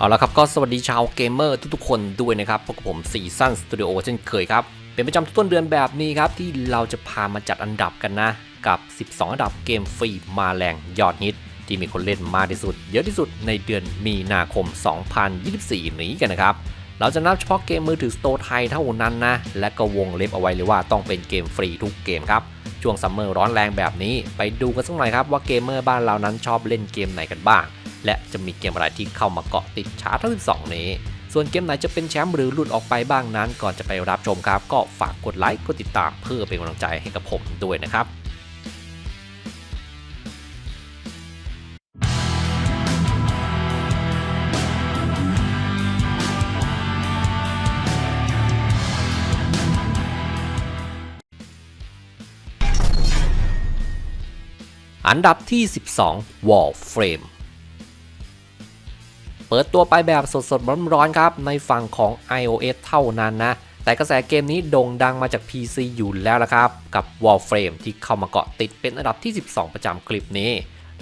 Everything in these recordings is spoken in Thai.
เอาละครับก็สวัสดีชาวเกมเมอร์ทุกๆคนด้วยนะครับพบกับผมซีซั่นสตูดิโอเช่นเคยครับ เป็นประจำทุกต้นเดือนแบบนี้ครับ ที่เราจะพามาจัดอันดับกันนะ กับ 12 อันดับเกมฟรีมาแรงยอดฮิต ที่มีคนเล่นมากที่สุด เยอะที่สุดในเดือนมีนาคม 2024 นี้กันนะครับ เราจะนับเฉพาะเกมมือถือสโตร์ไทยเท่านั้นนะ และก็วงเล็บเอาไว้เลยว่าต้องเป็นเกมฟรีทุกเกมครับช่วงซัมเมอร์ร้อนแรงแบบนี้ ไปดูกันสักหน่อยครับว่าเกมเมอร์บ้านเรานั้นชอบเล่นเกมไหนกันบ้าง และจะมีเกมอะไรที่เข้ามาเกาะติดชาร์ตทั้ง12 นี้ ส่วนเกมไหนจะเป็นแชมป์หรือหลุดออกไปบ้างนั้น ก่อนจะไปรับชมครับ ก็ฝากกดไลค์กดติดตามเพื่อเป็นกำลังใจให้กับผมด้วยนะครับอันดับที่ 12 Wall Frame เปิดตัวไปแบบสดๆร้อนๆครับ ในฝั่งของ iOS เท่านั้นนะ แต่กระแสเกมนี้โด่งดังมาจาก PC อยู่แล้วละครับ กับ Warframe ที่เข้ามาเกาะติดเป็นอันดับที่ 12 ประจำคลิปนี้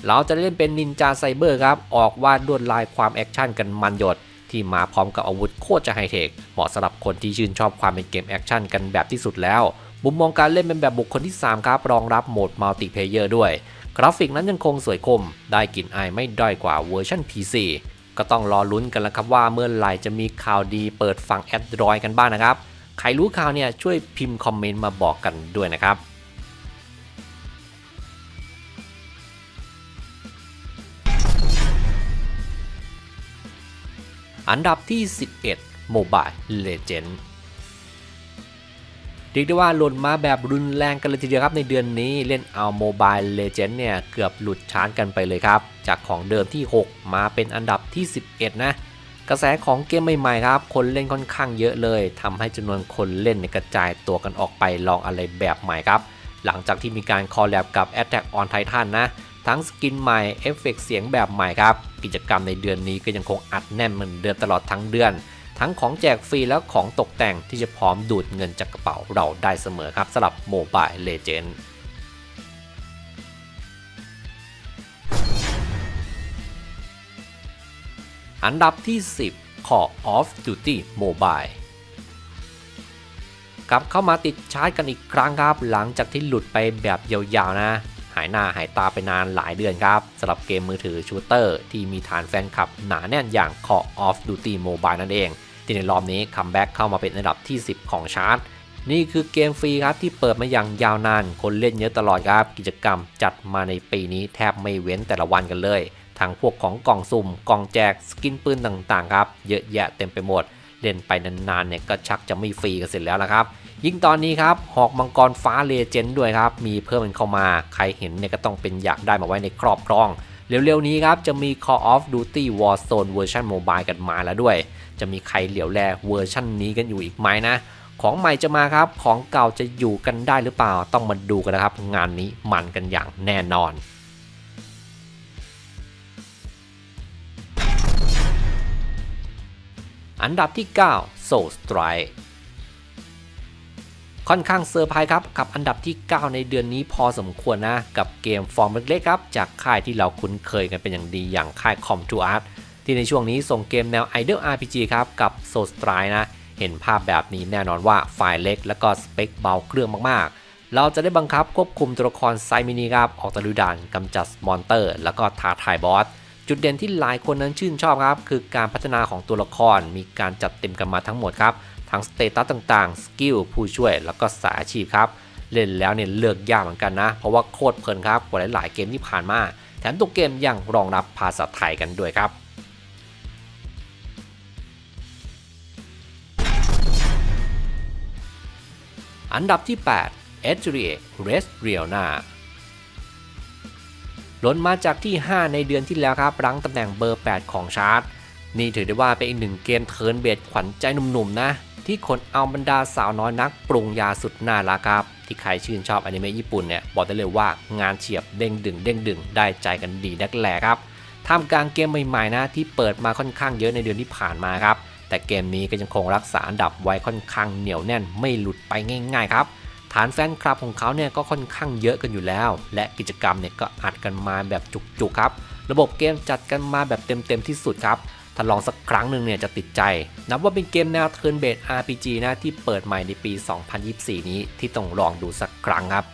เราจะเล่นเป็นนินจาไซเบอร์ครับ ออกวาดลวดลายความแอคชั่นกันมันหยด ที่มาพร้อมกับอาวุธโคตรจะไฮเทค เหมาะสำหรับคนที่ชื่นชอบความเป็นเกมแอคชั่นกันแบบที่สุดแล้วมุมมองการเล่นเป็นแบบบุคคลที่ 3 ครับ รองรับโหมดมัลติเพลเยอร์ด้วย กราฟิกนั้นยังคงสวยคม ได้กลิ่นอายไม่ด้อยกว่าเวอร์ชัน PC ก็ต้องรอลุ้นกันแล้วครับว่าเมื่อไหร่จะมีข่าวดีเปิดฝั่ง Android กันบ้างนะครับ ใครรู้ข่าวเนี่ยช่วยพิมพ์คอมเมนต์มาบอกกันด้วยนะครับอันดับที่ 11 Mobile Legend เรียกได้ว่าหล่นมาแบบรุนแรงกันเลยทีเดียวครับในเดือนนี้เล่นเอา Mobile Legend เนี่ยเกือบหลุดชาร์ตกันไปเลยครับ จากของเดิมที่ 6 มาเป็นอันดับที่ 11 นะ กระแสของเกมใหม่ๆครับ คนเล่นค่อนข้างเยอะเลยทำให้จำนวนคนเล่นในกระจายตัวกันออกไปลองอะไรแบบใหม่ครับ หลังจากที่มีการคอลแลบกับ Attack on Titan นะ ทั้งสกินใหม่เอฟเฟกเสียงแบบใหม่ครับ กิจกรรมในเดือนนี้ก็ยังคงอัดแน่นเหมือนเดิมตลอดทั้งเดือนทั้งของแจกฟรีและของตกแต่งที่จะพร้อมดูดเงินจากกระเป๋าเราได้เสมอครับสำหรับ Mobile Legend อันดับที่ 10 Call of Duty Mobile กลับเข้ามาติดชาร์จกันอีกครั้งครับ หลังจากที่หลุดไปแบบยาวๆนะ หายหน้าหายตาไปนานหลายเดือนครับสำหรับเกมมือถือชูเตอร์ ที่มีฐานแฟนคลับหนาแน่นอย่าง Call of Duty Mobile นั่นเอง ที่ในรอบนี้คัมแบ็กเข้ามาเป็นอันดับที่ 10 ของชาร์ต นี่คือเกมฟรีครับที่เปิดมาอย่างยาวนาน คนเล่นเยอะตลอดครับ กิจกรรมจัดมาในปีนี้แทบไม่เว้นแต่ละวันกันเลย ทั้งพวกของกล่องสุ่ม กล่องแจก สกินปืนต่างๆ ครับ เยอะแยะเต็มไปหมด เล่นไปนานๆเนี่ยก็ชักจะไม่ฟรีกันเสร็จแล้วละครับ ยิ่งตอนนี้ครับหอกมังกรฟ้าเลเจนด์ด้วยครับ มีเพิ่มมันเข้ามา ใครเห็นเนี่ยก็ต้องเป็นอยากได้มาไว้ในครอบครองเร็วๆนี้ครับจะมี Call of Duty Warzone เวอร์ชันโมบายกันมาแล้วด้วย จะมีใครเหลียวแลเวอร์ชันนี้กันอยู่อีกไหมนะ ของใหม่จะมาครับ ของเก่าจะอยู่กันได้หรือเปล่า ต้องมาดูกันนะครับ งานนี้มันกันอย่างแน่นอน อันดับที่ 9 Soul Strike ค่อนข้างเซอร์ไพรส์ครับ กับอันดับที่ 9 ในเดือนนี้พอสมควรนะ กับเกมฟอร์มเล็กๆครับ จากค่ายที่เราคุ้นเคยกันเป็นอย่างดีอย่างค่าย Com to Art ที่ในช่วงนี้ส่งเกมแนว Idle RPG ครับ กับ Soul Strike นะ เห็นภาพแบบนี้แน่นอนว่าไฟล์เล็ก แล้วก็สเปคเบาเครื่องมากๆ เราจะได้บังคับควบคุมตัวละครไซมินิครับออกตะลุยด่านกำจัดมอนเตอร์ แล้วก็ท้าทายบอสจุดเด่นที่หลายคนนั้นชื่นชอบครับคือการพัฒนาของตัวละครมีการจัดเต็มกันมาทั้งหมดครับทั้งสเตตัสต่างๆ สกิลผู้ช่วยแล้วก็สายอาชีพครับเล่นแล้วเนี่ยเลือกยากเหมือนกันนะ เพราะว่าโคตรเพลินครับกว่าหลายๆเกมที่ผ่านมา แถมตัวเกมยังรองรับภาษาไทยกันด้วยครับ อันดับที่8 e d r i e r e s r i o n a ล้นมาจากที่ 5 ในเดือนที่แล้วครับ รั้งตำแหน่งเบอร์ 8 ของชาร์ตนี่ถือได้ว่าเป็นอีกหนึ่งเกมเทิร์นเบดขวัญใจหนุ่มๆนะ ที่คนเอาบรรดาสาวน้อยนักปรุงยาสุดน่ารักครับ ที่ใครชื่นชอบอนิเมะญี่ปุ่นเนี่ยบอกได้เลยว่างานเฉียบเด้งดึงเด้งดึงได้ใจกันดีนักแหล่ครับท่ามกลางเกมใหม่ๆนะที่เปิดมาค่อนข้างเยอะในเดือนที่ผ่านมาครับ แต่เกมนี้ก็ยังคงรักษาอันดับไว้ค่อนข้างเหนียวแน่นไม่หลุดไปง่ายๆครับฐานแฟนคลับของเขาเนี่ยก็ค่อนข้างเยอะกันอยู่แล้ว และกิจกรรมเนี่ยก็อัดกันมาแบบจุกๆครับ ระบบเกมจัดกันมาแบบเต็มๆที่สุดครับถ้าลองสักครั้งหนึ่งเนี่ยจะติดใจ นับว่าเป็นเกมแนว Turn Based RPG นะที่เปิดใหม่ในปี 2024 นี้ที่ต้องลองดูสักครั้งครับ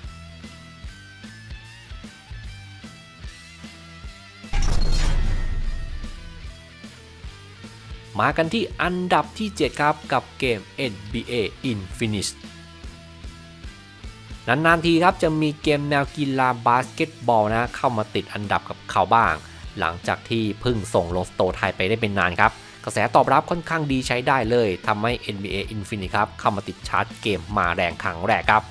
มากันที่อันดับที่ 7 ครับกับเกม NBA Infinite นานๆทีครับจะมีเกมแนวกีฬาบาสเกตบอลนะเข้ามาติดอันดับกับเขาบ้าง หลังจากที่เพิ่งส่งลงสโตไทยไปได้เป็นนานครับกระแสตอบรับค่อนข้างดีใช้ได้เลยทำให้ NBA Infinite ครับเข้ามาติดชาร์ตเกมมาแรงครั้งแรกครับ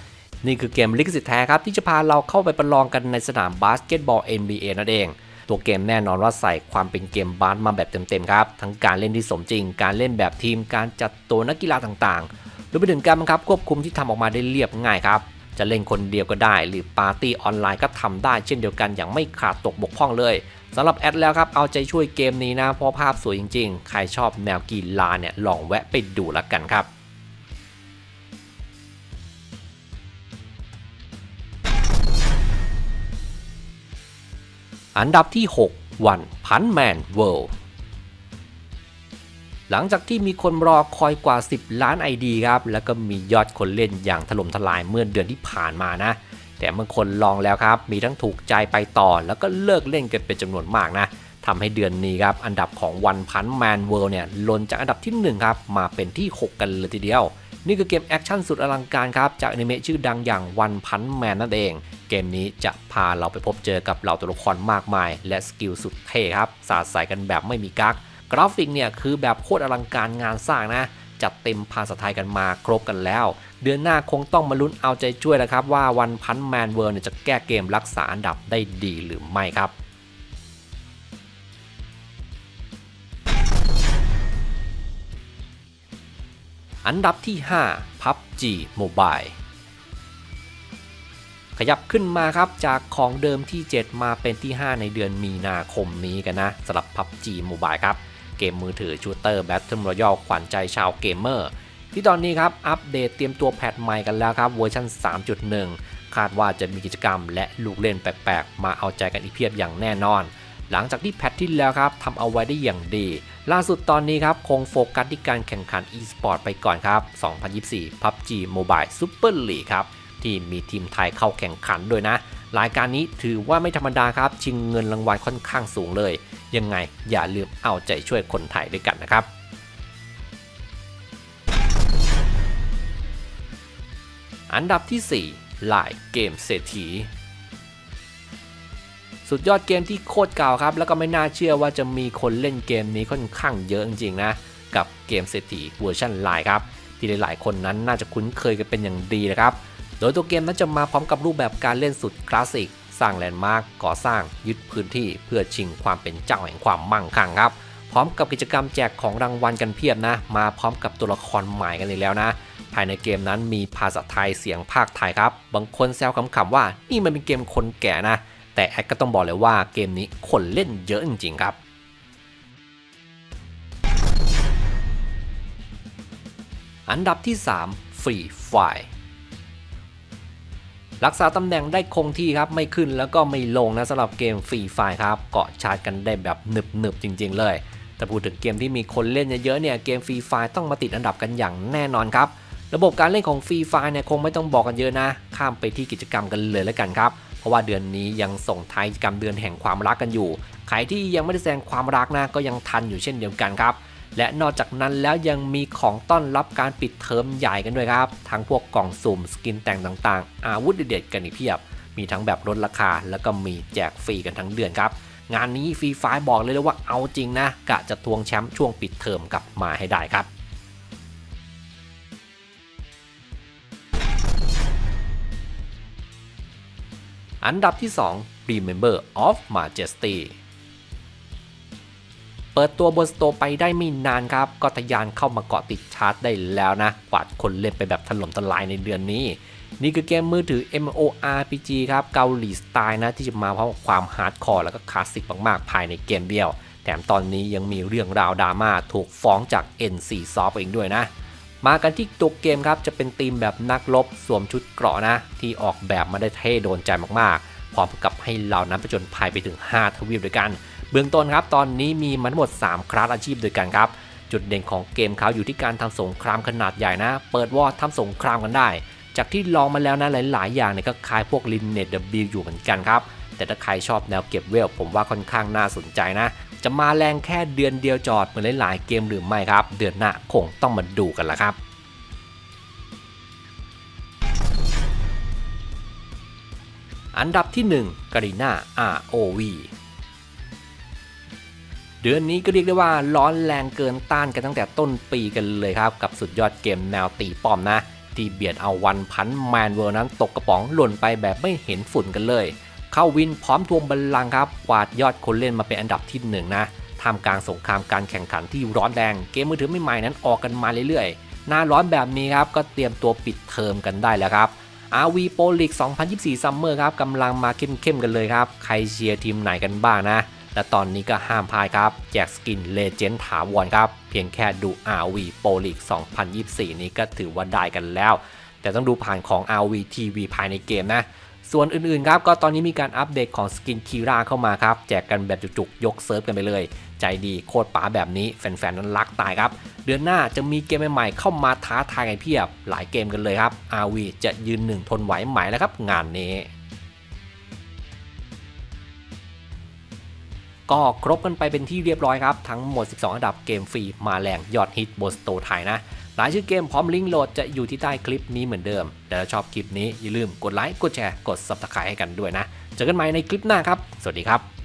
นี่คือเกมลิขสิทธิ์แท้ครับที่จะพาเราเข้าไปประลองกันในสนามบาสเกตบอล NBA นั่นเอง ตัวเกมแน่นอนว่าใส่ความเป็นเกมบาสมาแบบเต็มๆครับ ทั้งการเล่นที่สมจริง การเล่นแบบทีม การจัดตัวนักกีฬาต่างๆรวมไปถึงการบังคับควบคุมที่ทำออกมาได้เรียบง่ายครับ จะเล่นคนเดียวก็ได้ หรือปาร์ตี้ออนไลน์ก็ทำได้เช่นเดียวกันอย่างไม่ขาดตกบกพร่องเลยสำหรับแอดแล้วครับ เอาใจช่วยเกมนี้นะเพราะภาพสวยจริง ๆ ใครชอบแนวกีฬาเนี่ยลองแวะไปดูละกันครับ อันดับที่ 6 วันพันแมนเวิลด์หลังจากที่มีคนรอคอยกว่า 10 ล้าน ID ครับ แล้วก็มียอดคนเล่นอย่างถล่มทลายเมื่อเดือนที่ผ่านมานะ แต่บางคนลองแล้วครับ มีทั้งถูกใจไปต่อ แล้วก็เลิกเล่นกันเป็นจำนวนมากนะทำให้เดือนนี้ครับ อันดับของวันพันแมนเวิลด์เนี่ยลนจากอันดับที่1ครับมาเป็นที่ 6 กันเลยทีเดียว นี่คือเกมแอคชั่นสุดอลังการครับ จากอนิเมะชื่อดังอย่างวันพันแมนนั่นเอง เกมนี้จะพาเราไปพบเจอกับเหล่าตัวละครมากมาย และสกิลสุดเท่ครับ สาดใส่กันแบบไม่มีกักกราฟิกเนี่ยคือแบบโคตรอลังการงานสร้างนะจัดเต็มภาษาไทยกันมาครบกันแล้ว เดือนหน้าคงต้องมาลุ้นเอาใจช่วยแล้วครับ ว่าวันพันแมนเวิร์จะแก้เกมรักษาอันดับได้ดีหรือไม่ครับ อันดับที่ 5 PUBG Mobile ขยับขึ้นมาครับจากของเดิมที่ 7 มาเป็นที่ 5 ในเดือนมีนาคมนี้กันนะสำหรับ PUBG Mobile ครับ เกมมือถือชูเตอร์แบทเทิลรอยัลขวัญใจชาวเกมเมอร์ ที่ตอนนี้ครับอัปเดตเตรียมตัวแพทใหม่กันแล้วครับเวอร์ชัน3.1 คาดว่าจะมีกิจกรรมและลูกเล่นแปลกๆ มาเอาใจกันอีกเพียบอย่างแน่นอน หลังจากที่แพทที่แล้วครับทำเอาไว้ได้อย่างดี ล่าสุดตอนนี้ครับคงโฟกัสที่การแข่งขัน e-sport ไปก่อนครับ 2024 PUBG Mobile Super League ครับที่มีทีมไทยเข้าแข่งขันด้วยนะ รายการนี้ถือว่าไม่ธรรมดาครับ ชิงเงินรางวัลค่อนข้างสูงเลย ยังไงอย่าลืมเอาใจช่วยคนไทยด้วยกันนะครับอันดับที่4ลายเกมเศรษฐี สุดยอดเกมที่โคตรเก่าครับ แล้วก็ไม่น่าเชื่อว่าจะมีคนเล่นเกมนี้ค่อนข้างเยอะจริงๆนะ กับเกมเศรษฐีเวอร์ชันไลน์ครับที่หลายๆคนนั้นน่าจะคุ้นเคยกันเป็นอย่างดีนะครับโดยตัวเกมนั้นจะมาพร้อมกับรูปแบบการเล่นสุดคลาสสิกสร้างแลนด์มาร์กก่อสร้างยึดพื้นที่เพื่อชิงความเป็นเจ้าแห่งความมั่งคั่งครับพร้อมกับกิจกรรมแจกของรางวัลกันเพียบนะ มาพร้อมกับตัวละครใหม่กันเลยแล้วนะ ภายในเกมนั้นมีภาษาไทยเสียงภาคไทยครับ บางคนแซวขำๆว่า นี่มันเป็นเกมคนแก่นะ แต่แอดก็ต้องบอกเลยว่าเกมนี้คนเล่นเยอะจริงๆครับ อันดับที่ 3 Free Fire รักษาตำแหน่งได้คงที่ครับ ไม่ขึ้นแล้วก็ไม่ลงนะสำหรับเกมฟรีไฟครับ เกาะชาร์จกันได้แบบหนึบหนึบๆจริง ๆ เลย แต่พูดถึงเกมที่มีคนเล่นเยอะๆเนี่ยเกมฟรีไฟต้องมาติดอันดับกันอย่างแน่นอนครับ ระบบการเล่นของฟรีไฟเนี่ยคงไม่ต้องบอกกันเยอะนะ ข้ามไปที่กิจกรรมกันเลยแล้วกันครับ เพราะว่าเดือนนี้ยังส่งท้ายกิจกรรมเดือนแห่งความรักกันอยู่ ใครที่ยังไม่ได้แสดงความรักนะก็ยังทันอยู่เช่นเดียวกันครับ และนอกจากนั้นแล้วยังมีของต้อนรับการปิดเทอมใหญ่กันด้วยครับ ทั้งพวกกล่องสุ่มสกินแต่งต่างๆ อาวุธเด็ดๆกันอีกเพียบ มีทั้งแบบลดราคา แล้วก็มีแจกฟรีกันทั้งเดือนครับ งานนี้ฟรีไฟบอกเลยว่าเอาจริงนะกะจะทวงแชมป์ช่วงปิดเทอมกลับมาให้ได้ครับ อันดับที่ 2 Remember of Majesty เปิดตัวบนสโตไปได้ไม่นานครับ ก็ทะยานเข้ามาเกาะติดชาร์ตได้แล้วนะ กวาดคนเล่นไปแบบถล่มทลายในเดือนนี้ นี่คือเกมมือถือ MMORPG ครับเกาหลีสไตล์นะ ที่จะมาพร้อมกับความฮาร์ดคอร์แล้วก็คลาสสิกมากๆ ภายในเกมเดียว แถมตอนนี้ยังมีเรื่องราวดราม่าถูกฟ้องจาก NC Soft เองด้วยนะ มากันที่ตัวเกมครับจะเป็นธีมแบบนักรบสวมชุดเกราะนะ ที่ออกแบบมาได้เท่โดนใจมากๆ พร้อมกับให้เรานั้นไปจนภายไปถึง 5 ทวีปด้วยกัน เบื้องต้นครับตอนนี้มีมาทั้งหมด 3 คลาสอาชีพด้วยกันครับ จุดเด่นของเกมเขาอยู่ที่การทำสงครามขนาดใหญ่นะ เปิดวอร์ทำสงครามกันได้ จากที่ลองมาแล้วนะหลาย ๆ อย่างเนี่ยก็คล้ายพวกลินเน็ตเดบิอยู่เหมือนกันครับแต่ถ้าใครชอบแนวเก็บเวลผมว่าค่อนข้างน่าสนใจนะ จะมาแรงแค่เดือนเดียวจอดเหมือนหลายๆเกมหรือไม่ครับ เดือนหน้าคงต้องมาดูกันละครับอันดับที่1ก a รีนา ROV เดือนนี้ก็เรียกได้ว่าร้อนแรงเกินต้านกันตั้งแต่ต้นปีกันเลยครับ กับสุดยอดเกมแนวตีป้อมนะ ที่เบียดเอาวันพันแมนเวอร์นั้นตกกระป๋องหล่นไปแบบไม่เห็นฝุ่นกันเลย เข้าวินพร้อมทวงบัลลังครับกวาดยอดคนเล่นมาเป็นอันดับที่หนึ่งนะท่ามกลางสงครามการแข่งขันที่ร้อนแรง เกมมือถือใหม่ๆนั้นออกกันมาเรื่อยๆ หน้าร้อนแบบนี้ครับก็เตรียมตัวปิดเทอมกันได้แล้วครับ RV Pro League 2024 Summer ครับกำลังมาเข้มๆกันเลยครับ ใครเชียร์ทีมไหนกันบ้างนะ และตอนนี้ก็ห้ามพลาดครับ แจกสกินเลเจนด์ถาวรครับ เพียงแค่ดู RV Pro League 2024 นี้ก็ถือว่าได้กันแล้ว แต่ต้องดูผ่านของ RV TV ภายในเกมนะ ส่วนอื่นๆครับก็ตอนนี้มีการอัปเดตของสกินคีราเข้ามาครับ แจกกันแบบจุกๆ ยกเซิร์ฟกันไปเลย ใจดีโคตรป๋าแบบนี้แฟนๆนั้นรักตายครับ เดือนหน้าจะมีเกมใหม่ๆเข้ามาท้าทายกันเพียบ หลายเกมกันเลยครับ RV จะยืนหนึ่งทนไหวไหมแล้วครับงานนี้ก็ครบกันไปเป็นที่เรียบร้อยครับ ทั้งหมด 12 อันดับเกมฟรีมาแรงยอดฮิตบนสโตไทยนะายชื่อเกมพร้อมลิงก์โหลดจะอยู่ที่ใต้คลิปนี้เหมือนเดิมแต่ถ้าชอบคลิปนี้อย่าลืมกดไลค์กดแชร์กด subscribe ให้กันด้วยนะเจอกันใหม่ในคลิปหน้าครับ สวัสดีครับ